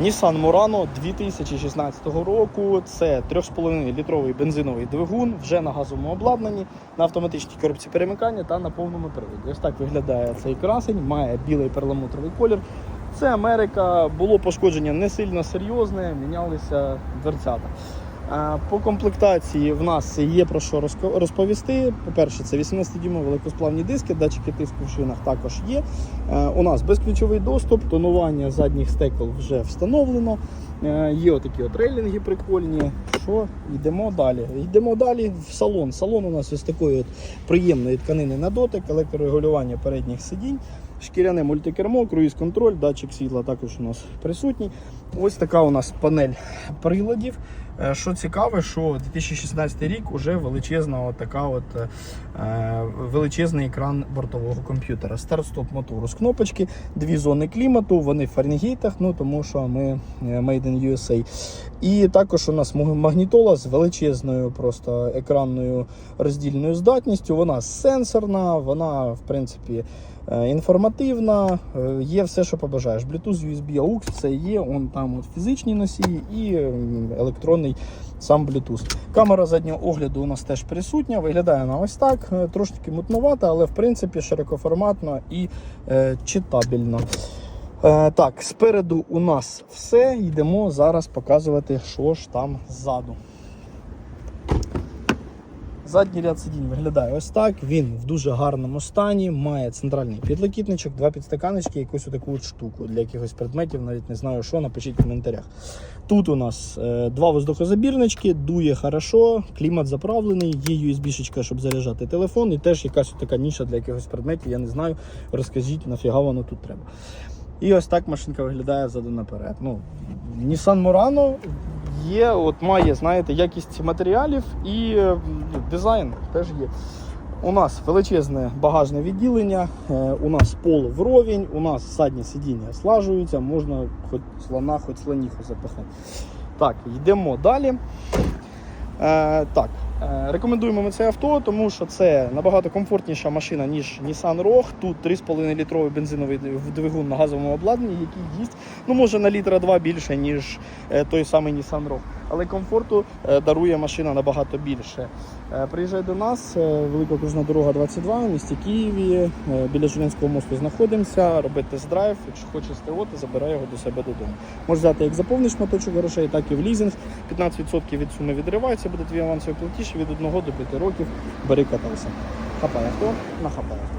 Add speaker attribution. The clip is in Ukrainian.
Speaker 1: Nissan Murano 2016 року. Це 3,5 літровий бензиновий двигун, вже на газовому обладнанні, на автоматичній коробці перемикання та на повному приводі. Ось так виглядає цей красень, має білий перламутровий колір. Це Америка, було пошкодження не сильно серйозне, мінялися дверцята. По комплектації в нас є про що розповісти. По-перше, це 18-дюймові великосплавні диски, датчики тиску в шинах також є. Е, У нас безключовий доступ, тонування задніх стекол вже встановлено. Е, Є отакі от рейлінги прикольні. Що, йдемо далі. Йдемо далі в салон. Салон у нас ось такої от приємної тканини на дотик, електрорегулювання передніх сидінь. Шкіряне мультикермо, круїз-контроль, датчик світла також у нас присутній. Ось така у нас панель приладів. Е, Що цікаве, що 2016 рік уже величезна от така от, е, величезний екран бортового комп'ютера. Старт-стоп мотору з кнопочки, дві зони клімату, вони в Фаренгейтах, ну тому що ми е, Made in USA. І також у нас магнітола з величезною просто екранною роздільною здатністю. Вона сенсорна, вона в принципі е, інформативна, е, є все, що побажаєш. Bluetooth, USB, AUX, все є. Он там от фізичні носії і електронний сам Bluetooth. Камера заднього огляду у нас теж присутня. Виглядає вона ось так, е, трошки мутновата, але в принципі широкоформатно і е, читабельно. Е, так, спереду у нас все. Йдемо зараз показувати, що ж там ззаду. Задній ряд сидінь виглядає ось так. Він в дуже гарному стані, має центральний підлокітничок, два підстаканечки, якусь таку от штуку для якихось предметів, навіть не знаю що, напишіть в коментарях. Тут у нас е, два воздухозабірнички, дує хорошо, клімат заправлений, є USB-шечка, щоб заряджати телефон, і теж якась така ніша для якихось предметів, я не знаю. Розкажіть, нафіга воно тут треба. І ось так машинка виглядає ззаду наперед. Ну, Nissan Murano є, от має, знаєте, якість матеріалів і е, дизайн теж є. У нас величезне багажне відділення, е, у нас пол вровень, у нас задні сидіння слажуються, можна хоч слона, хоч слоніху запихати. Так, йдемо далі. Е, так, рекомендуємо ми це авто, тому що це набагато комфортніша машина, ніж Nissan Rogue. Тут 3,5 літровий бензиновий двигун на газовому обладнанні, який їсть, ну може на літра 2 більше, ніж е, той самий Nissan Rogue. Але комфорту е, дарує машина набагато більше. Е, Приїжджай до нас, е, велика окружна дорога 22 в місті Києві. Біля Жулянського мосту знаходимося. Роби тест-драйв. Якщо хочеш СТО, забирай його до себе додому. Можеш взяти як за повний шматочок грошей, так і в лізинг. 15% від суми відривається, буде твій авансовий платіж від 1 до 5 років. Бери катайся. Хапай авто, нахапай авто.